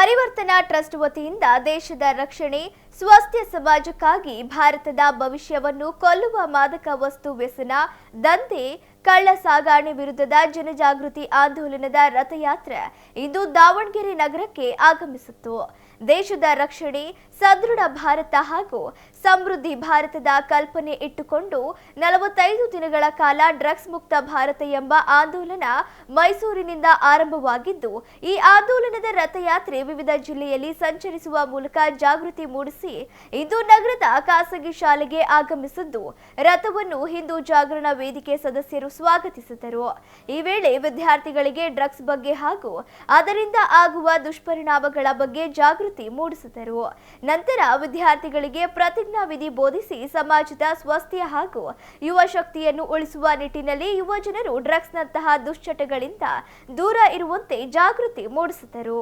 ಪರಿವರ್ತನಾ ಟ್ರಸ್ಟ್ ವತಿಯಿಂದ ದೇಶದ ರಕ್ಷಣೆ, ಸ್ವಸ್ಥ್ಯ ಸಮಾಜಕ್ಕಾಗಿ ಭಾರತದ ಭವಿಷ್ಯವನ್ನು ಕೊಲ್ಲುವ ಮಾದಕ ವಸ್ತು ವ್ಯಸನ, ದಂಧೆ, ಕಳ್ಳ ಸಾಗಾಣೆ ವಿರುದ್ಧದ ಜನಜಾಗೃತಿ ಆಂದೋಲನದ ರಥಯಾತ್ರೆ ಇಂದು ದಾವಣಗೆರೆ ನಗರಕ್ಕೆ ಆಗಮಿಸಿತ್ತು. ದೇಶದ ರಕ್ಷಣೆ, ಸದೃಢ ಭಾರತ ಹಾಗೂ ಸಮೃದ್ಧಿ ಭಾರತದ ಕಲ್ಪನೆ ಇಟ್ಟುಕೊಂಡು ನಲವತ್ತೈದು ದಿನಗಳ ಕಾಲ ಡ್ರಗ್ಸ್ ಮುಕ್ತ ಭಾರತ ಎಂಬ ಆಂದೋಲನ ಮೈಸೂರಿನಿಂದ ಆರಂಭವಾಗಿದ್ದು, ಈ ಆಂದೋಲನದ ರಥಯಾತ್ರೆ ವಿವಿಧ ಜಿಲ್ಲೆಯಲ್ಲಿ ಸಂಚರಿಸುವ ಮೂಲಕ ಜಾಗೃತಿ ಮೂಡಿಸಿ, ಇಂದು ನಗರದ ಖಾಸಗಿ ಶಾಲೆಗೆ ಆಗಮಿಸಿದ್ದು, ರಥವನ್ನು ಹಿಂದೂ ಜಾಗರಣ ವೇದಿಕೆ ಸದಸ್ಯರು ಸ್ವಾಗತಿಸಿದರು. ಈ ವೇಳೆ ವಿದ್ಯಾರ್ಥಿಗಳಿಗೆ ಡ್ರಗ್ಸ್ ಬಗ್ಗೆ ಹಾಗೂ ಅದರಿಂದ ಆಗುವ ದುಷ್ಪರಿಣಾಮಗಳ ಬಗ್ಗೆ ಜಾಗೃತಿ ಮೂಡಿಸಿದರು. ನಂತರ ವಿದ್ಯಾರ್ಥಿಗಳಿಗೆ ಪ್ರತಿಜ್ಞಾ ವಿಧಿ ಬೋಧಿಸಿ ಸಮಾಜದ ಸ್ವಸ್ಥ್ಯ ಹಾಗೂ ಯುವ ಶಕ್ತಿಯನ್ನು ಉಳಿಸುವ ನಿಟ್ಟಿನಲ್ಲಿ ಯುವ ಜನರು ಡ್ರಗ್ಸ್ನಂತಹ ದುಶ್ಚಟಗಳಿಂದ ದೂರ ಇರುವಂತೆ ಜಾಗೃತಿ ಮೂಡಿಸಿದರು.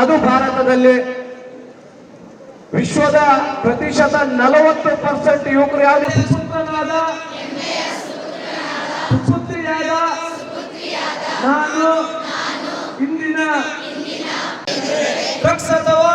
ಅದು ಭಾರತದಲ್ಲಿ ವಿಶ್ವದ ಪ್ರತಿಶತ ನಲವತ್ತು ಪರ್ಸೆಂಟ್ ಯುವಕರು ಯಾವುದು ಸುಪುತ್ರಿಯಾದ ನಾನು ಇಂದಿನ ಡ್ರಗ್ಸ್ ಅಥವಾ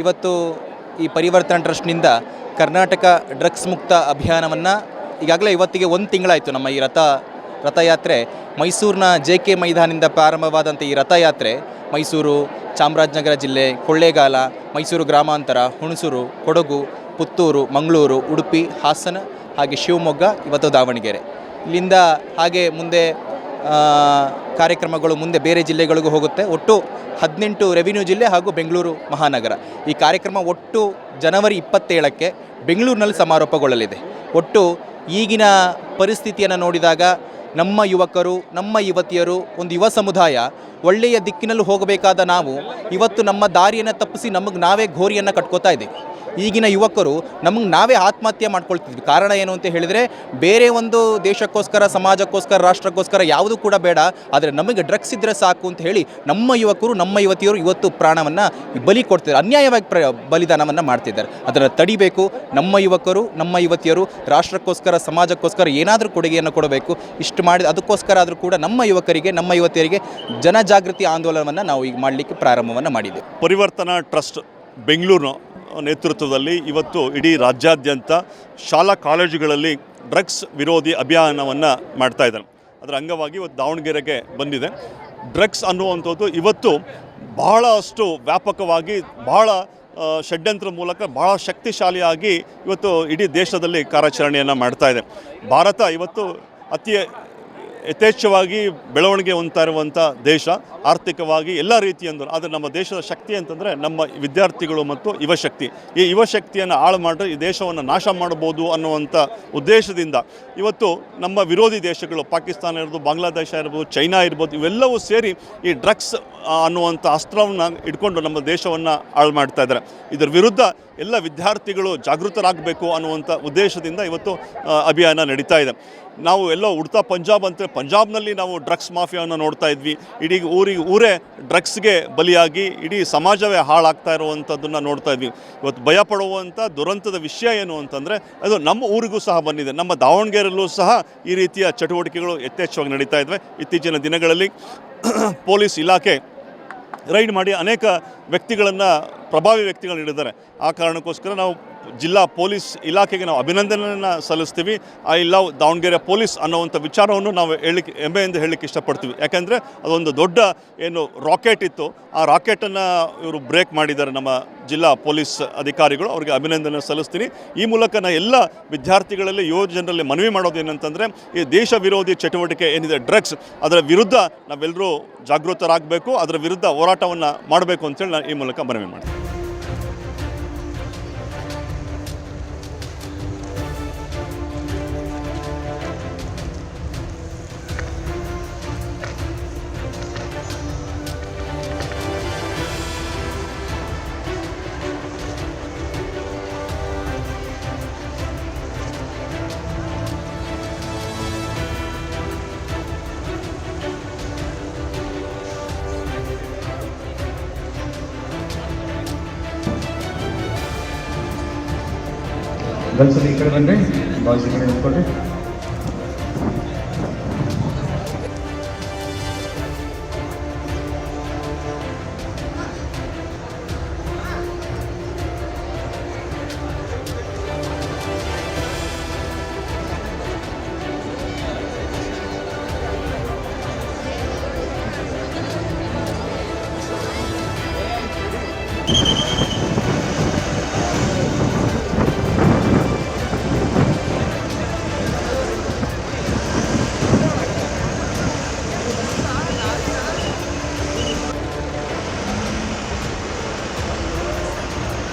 ಇವತ್ತು ಈ ಪರಿವರ್ತನ ಟ್ರಸ್ಟ್ನಿಂದ ಕರ್ನಾಟಕ ಡ್ರಗ್ಸ್ ಮುಕ್ತ ಅಭಿಯಾನವನ್ನು ಈಗಾಗಲೇ ಇವತ್ತಿಗೆ ಒಂದು ತಿಂಗಳಾಯಿತು ನಮ್ಮ ಈ ರಥ, ರಥಯಾತ್ರೆ. ಮೈಸೂರಿನ ಜೆ ಕೆ ಮೈದಾನದಿಂದ ಪ್ರಾರಂಭವಾದಂಥ ಈ ರಥಯಾತ್ರೆ ಮೈಸೂರು, ಚಾಮರಾಜನಗರ ಜಿಲ್ಲೆ, ಕೊಳ್ಳೇಗಾಲ, ಮೈಸೂರು ಗ್ರಾಮಾಂತರ, ಹುಣಸೂರು, ಕೊಡಗು, ಪುತ್ತೂರು, ಮಂಗಳೂರು, ಉಡುಪಿ, ಹಾಸನ ಹಾಗೆ ಶಿವಮೊಗ್ಗ, ಇವತ್ತು ದಾವಣಗೆರೆ. ಇಲ್ಲಿಂದ ಹಾಗೆ ಮುಂದೆ ಕಾರ್ಯಕ್ರಮಗಳು ಮುಂದೆ ಬೇರೆ ಜಿಲ್ಲೆಗಳಿಗೂ ಹೋಗುತ್ತೆ. ಒಟ್ಟು ಹದಿನೆಂಟು ರೆವಿನ್ಯೂ ಜಿಲ್ಲೆ ಹಾಗೂ ಬೆಂಗಳೂರು ಮಹಾನಗರ. ಈ ಕಾರ್ಯಕ್ರಮ ಒಟ್ಟು ಜನವರಿ ಇಪ್ಪತ್ತೇಳಕ್ಕೆ ಬೆಂಗಳೂರಿನಲ್ಲಿ ಸಮಾರೋಪಗೊಳ್ಳಲಿದೆ. ಒಟ್ಟು ಈಗಿನ ಪರಿಸ್ಥಿತಿಯನ್ನು ನೋಡಿದಾಗ ನಮ್ಮ ಯುವಕರು, ನಮ್ಮ ಯುವತಿಯರು, ಒಂದು ಯುವ ಸಮುದಾಯ ಒಳ್ಳೆಯ ದಿಕ್ಕಿನಲ್ಲಿ ಹೋಗಬೇಕಾದ ನಾವು ಇವತ್ತು ನಮ್ಮ ದಾರಿಯನ್ನು ತಪ್ಪಿಸಿ ನಮಗೆ ನಾವೇ ಘೋರಿಯನ್ನು ಕಟ್ಕೋತಾ ಇದ್ದೀವಿ. ಈಗಿನ ಯುವಕರು ನಮಗೆ ನಾವೇ ಆತ್ಮಹತ್ಯೆ ಮಾಡ್ಕೊಳ್ತಿದ್ವಿ. ಕಾರಣ ಏನು ಅಂತ ಹೇಳಿದರೆ, ಬೇರೆ ಒಂದು ದೇಶಕ್ಕೋಸ್ಕರ, ಸಮಾಜಕ್ಕೋಸ್ಕರ, ರಾಷ್ಟ್ರಕ್ಕೋಸ್ಕರ ಯಾವುದೂ ಕೂಡ ಬೇಡ. ಆದರೆ ನಮಗೆ ಡ್ರಗ್ಸ್ ಇದ್ದರೆ ಸಾಕು ಅಂತ ಹೇಳಿ ನಮ್ಮ ಯುವಕರು, ನಮ್ಮ ಯುವತಿಯರು ಇವತ್ತು ಪ್ರಾಣವನ್ನು ಬಲಿ ಕೊಡ್ತಿದ್ದಾರೆ. ಅನ್ಯಾಯವಾಗಿ ಪ್ರ, ಬಲಿದಾನವನ್ನು ಮಾಡ್ತಿದ್ದಾರೆ. ಅದನ್ನು ತಡಿಬೇಕು. ನಮ್ಮ ಯುವಕರು, ನಮ್ಮ ಯುವತಿಯರು ರಾಷ್ಟ್ರಕ್ಕೋಸ್ಕರ, ಸಮಾಜಕ್ಕೋಸ್ಕರ ಏನಾದರೂ ಕೊಡುಗೆಯನ್ನು ಕೊಡಬೇಕು. ಇಷ್ಟು ಮಾಡಿ ಅದಕ್ಕೋಸ್ಕರ ಆದರೂ ಕೂಡ ನಮ್ಮ ಯುವಕರಿಗೆ, ನಮ್ಮ ಯುವತಿಯರಿಗೆ ಜನಜಾಗೃತಿ ಆಂದೋಲನವನ್ನು ನಾವು ಈಗ ಮಾಡಲಿಕ್ಕೆ ಪ್ರಾರಂಭವನ್ನು ಮಾಡಿದ್ದೇವೆ. ಪರಿವರ್ತನಾ ಟ್ರಸ್ಟ್ ಬೆಂಗಳೂರು ನೇತೃತ್ವದಲ್ಲಿ ಇವತ್ತು ಇಡೀ ರಾಜ್ಯಾದ್ಯಂತ ಶಾಲಾ ಕಾಲೇಜುಗಳಲ್ಲಿ ಡ್ರಗ್ಸ್ ವಿರೋಧಿ ಅಭಿಯಾನವನ್ನು ಮಾಡ್ತಾ ಇದ್ದಾರೆ. ಅದರ ಅಂಗವಾಗಿ ಇವತ್ತು ದಾವಣಗೆರೆಗೆ ಬಂದಿದೆ. ಡ್ರಗ್ಸ್ ಅನ್ನುವಂಥದ್ದು ಇವತ್ತು ಬಹಳಷ್ಟು ವ್ಯಾಪಕವಾಗಿ ಬಹಳ ಷಡ್ಯಂತ್ರ ಮೂಲಕ ಬಹಳ ಶಕ್ತಿಶಾಲಿಯಾಗಿ ಇವತ್ತು ಇಡೀ ದೇಶದಲ್ಲಿ ಕಾರ್ಯಾಚರಣೆಯನ್ನು ಮಾಡ್ತಾ ಇದೆ. ಭಾರತ ಇವತ್ತು ಅತಿ ಯಥೇಚ್ಛವಾಗಿ ಬೆಳವಣಿಗೆ ಹೊಂದ್ತಾ ಇರುವಂಥ ದೇಶ, ಆರ್ಥಿಕವಾಗಿ ಎಲ್ಲ ರೀತಿಯಂದರು ಆದರೆ ನಮ್ಮ ದೇಶದ ಶಕ್ತಿ ಅಂತಂದರೆ ನಮ್ಮ ವಿದ್ಯಾರ್ಥಿಗಳು ಮತ್ತು ಯುವಶಕ್ತಿ ಈ ಯುವಶಕ್ತಿಯನ್ನು ಹಾಳು ಮಾಡಿ ಈ ದೇಶವನ್ನು ನಾಶ ಮಾಡಬಹುದು ಅನ್ನುವಂಥ ಉದ್ದೇಶದಿಂದ ಇವತ್ತು ನಮ್ಮ ವಿರೋಧಿ ದೇಶಗಳು, ಪಾಕಿಸ್ತಾನ ಇರ್ಬೋದು, ಬಾಂಗ್ಲಾದೇಶ ಇರ್ಬೋದು, ಚೈನಾ ಇರ್ಬೋದು, ಇವೆಲ್ಲವೂ ಸೇರಿ ಈ ಡ್ರಗ್ಸ್ ಅನ್ನುವಂಥ ಅಸ್ತ್ರವನ್ನು ಇಟ್ಕೊಂಡು ನಮ್ಮ ದೇಶವನ್ನು ಹಾಳು ಮಾಡ್ತಾ ಇದ್ದಾರೆ. ಇದರ ವಿರುದ್ಧ ಎಲ್ಲ ವಿದ್ಯಾರ್ಥಿಗಳು ಜಾಗೃತರಾಗಬೇಕು ಅನ್ನುವಂಥ ಉದ್ದೇಶದಿಂದ ಇವತ್ತು ಅಭಿಯಾನ ನಡೀತಾ ಇದೆ. ನಾವು ಎಲ್ಲೋ ಉಡ್ತಾ ಪಂಜಾಬ್ ಅಂತ ಪಂಜಾಬ್ನಲ್ಲಿ ನಾವು ಡ್ರಗ್ಸ್ ಮಾಫಿಯಾವನ್ನು ನೋಡ್ತಾ ಇದ್ವಿ. ಇಡೀ ಊರಿಗೆ ಊರೇ ಡ್ರಗ್ಸ್ಗೆ ಬಲಿಯಾಗಿ ಇಡೀ ಸಮಾಜವೇ ಹಾಳಾಗ್ತಾ ಇರುವಂಥದ್ದನ್ನು ನೋಡ್ತಾ ಇದ್ವಿ. ಇವತ್ತು ಭಯ ಪಡುವಂಥ ದುರಂತದ ವಿಷಯ ಏನು ಅಂತಂದರೆ, ಅದು ನಮ್ಮ ಊರಿಗೂ ಸಹ ಬಂದಿದೆ. ನಮ್ಮ ದಾವಣಗೆರೆಯಲ್ಲೂ ಸಹ ಈ ರೀತಿಯ ಚಟುವಟಿಕೆಗಳು ಯಥೇಚ್ಛವಾಗಿ ನಡೀತಾ ಇದ್ವೆ. ಇತ್ತೀಚಿನ ದಿನಗಳಲ್ಲಿ ಪೊಲೀಸ್ ಇಲಾಖೆ ರೈಡ್ ಮಾಡಿ ಅನೇಕ ವ್ಯಕ್ತಿಗಳನ್ನು, ಪ್ರಭಾವಿ ವ್ಯಕ್ತಿಗಳನ್ನ ಹಿಡಿದ್ದಾರೆ ಆ ಕಾರಣಕ್ಕೋಸ್ಕರ ನಾವು ಜಿಲ್ಲಾ ಪೊಲೀಸ್ ಇಲಾಖೆಗೆ ನಾವು ಅಭಿನಂದನೆಯನ್ನು ಸಲ್ಲಿಸ್ತೀವಿ. ಐ ಲವ್ ದಾವಣಗೆರೆ ಪೊಲೀಸ್ ಅನ್ನೋವಂಥ ವಿಚಾರವನ್ನು ನಾವು ಹೇಳಿಕೆ ಹೆಮ್ಮೆಯಿಂದ ಹೇಳಲಿಕ್ಕೆ ಇಷ್ಟಪಡ್ತೀವಿ. ಯಾಕೆಂದರೆ ಅದೊಂದು ದೊಡ್ಡ ಏನು ರಾಕೆಟ್ ಇತ್ತು. ಆ ರಾಕೆಟನ್ನು ಇವರು ಬ್ರೇಕ್ ಮಾಡಿದ್ದಾರೆ ನಮ್ಮ ಜಿಲ್ಲಾ ಪೊಲೀಸ್ ಅಧಿಕಾರಿಗಳು. ಅವರಿಗೆ ಅಭಿನಂದನೆ ಸಲ್ಲಿಸ್ತೀನಿ. ಈ ಮೂಲಕ ನಾ ಎಲ್ಲ ವಿದ್ಯಾರ್ಥಿಗಳಲ್ಲಿ, ಯುವ ಜನರಲ್ಲಿ ಮನವಿ ಮಾಡೋದು ಏನಂತಂದರೆ, ಈ ದೇಶ ವಿರೋಧಿ ಚಟುವಟಿಕೆ ಏನಿದೆ, ಡ್ರಗ್ಸ್, ಅದರ ವಿರುದ್ಧ ನಾವೆಲ್ಲರೂ ಜಾಗೃತರಾಗಬೇಕು, ಅದರ ವಿರುದ್ಧ ಹೋರಾಟವನ್ನು ಮಾಡಬೇಕು ಅಂತೇಳಿ ನಾನು ಈ ಮೂಲಕ ಮನವಿ ಮಾಡ್ತೀನಿ. ಗರ್ಲ್ಸ್ ಈ ಕಡೆ ಬನ್ರಿ ಬಾಯ್ಸ್ ಈ ಕಡೆ ನಿಂತ್ಕೊಳ್ರಿ